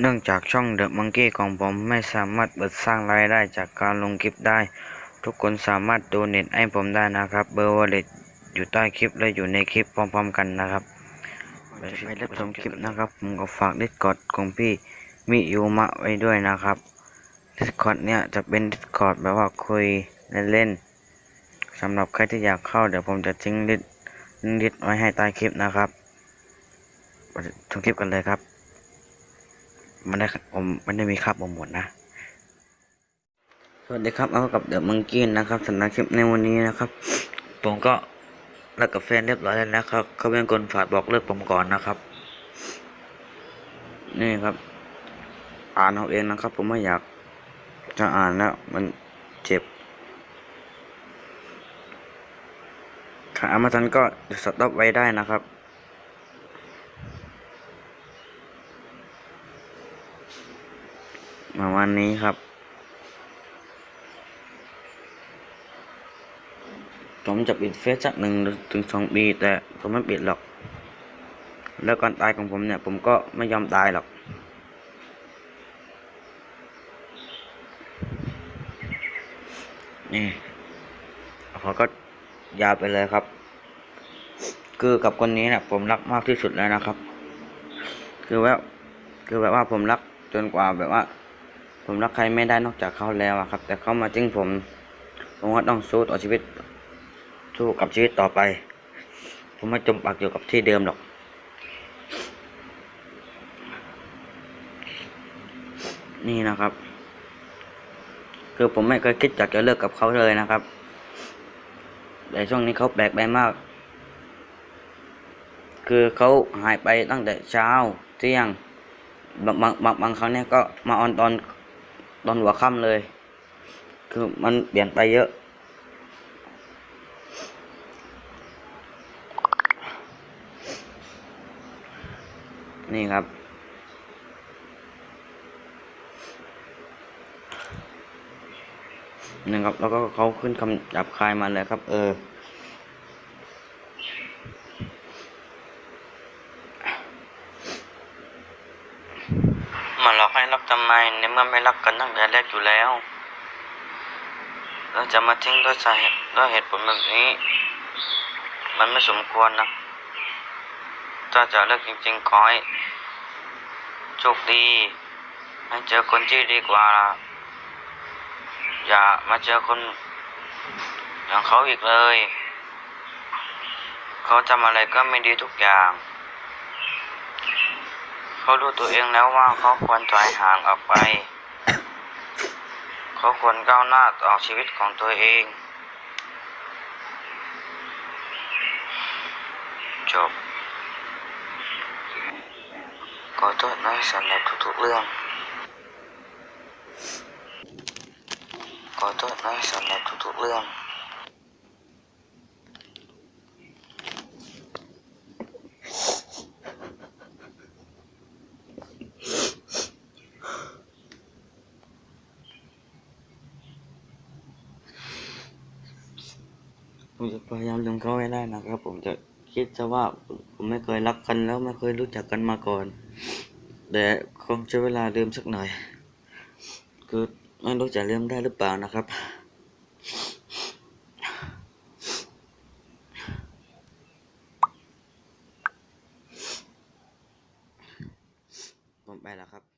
เนื่องจากช่องเดอะมังกี้ของผมไม่สามารถเปิดสร้างรายได้จากการลงคลิปได้ ทุกคนสามารถโดเนทให้ผมได้นะครับ เบอร์วอลเล็ตอยู่ใต้คลิปและอยู่ในคลิปพร้อมๆกันนะครับไปรับชมคลิปนะครับ ผมก็ฝากดิสกอดของพี่มิยูมะไว้ด้วยนะครับดิสคอดเนี่ยจะเป็นดิสคอดแบบว่าคุยเล่นๆสำหรับใครที่อยากเข้าเดี๋ยวผมจะทิ้งลิสลิสไว้ให้ใต้คลิปนะครับชมคลิปกันเลยครับ มันได้มมันได้มีค่าโปรโมทนะ สวัสดีครับเอากับเดอะมังกี้นะครับสำหรับคลิปในวันนี้นะครับ ผมก็เลิกกับแฟนเรียบร้อยแล้วนะครับ เขาเป็นคนฝากบอกเลิกผมก่อนนะครับ นี่ครับ อ่านเอาเองนะครับ ผมไม่อยากจะอ่านแล้ว มันเจ็บขามาทันก็สต็อปไว้ได้นะครับ มาวันนี้ครับ ผมจะปิดเฟซสักหนึ่งถึงสองปีแต่ผมไม่ปิดหรอก แล้วก่อนตายของผมเนี่ย ผมก็ไม่ยอมตายหรอกนี่เขาก็ยาวไปเลยครับ คือกับคนนี้เนี่ยผมรักมากที่สุดเลยนะครับ คือว่าคือแบบว่าผมรักจนกว่าแบบว่า ผมรักใครไม่ได้นอกจากเขาแล้วอะครับ แต่เขามาทิ้งผมผมก็ต้องสู้ต่อชีวิต สู้กับชีวิตต่อไป ผมไม่จมปักอยู่กับที่เดิมหรอก นี่นะครับ คือผมไม่เคยคิดอยากจะเลิกกับเขาเลยนะครับ แต่ช่วงนี้เขาแปลกไปมาก คือเขาหายไปตั้งแต่เช้าเที่ยงบางบางบางบางครั้งเนี่ยก็มาออนตอน ตอนหัวค่ำเลย คือมันเปลี่ยนไปเยอะ นี่ครับนี่ครับ แล้วก็เขาขึ้นคำหยาบคายมาเลยครับ เออ มาหลอกให้รักทำไมในเมื่อไม่รักกันตั้งแต่แรกอยู่แล้วเราจะมาทิ้งด้วยสาเหตุด้วยเหตุผลแบบนี้ มันไม่สมควรนะถ้าจะเลิกจริงๆขอให้โชคดีให้เจอคนที่ดีกว่า อย่ามาเจอคนอย่างเขาอีกเลย เขาทำอะไรก็ไม่ดีทุกอย่าง เขารู้ตัวเองแล้วว่าเขาควรถอยห่างออกไป เขาควรก้าวหน้าต่อชีวิตของตัวเองจบขอโทษนะสำหรับทุกๆเรื่องขอโทษนะสำหรับทุกๆเรื่อง ผมจะพยายามลืเขาให้ได้นะครับ ผมจะคิดซะว่าผมไม่เคยรักกันแล้วไม่เคยรู้จักกันมาก่อน แต่คงใช้เวลาลืมสักหน่อย คือไม่รู้จะเริ่มได้หรือเปล่านะครับ ผมไปแล้วครับ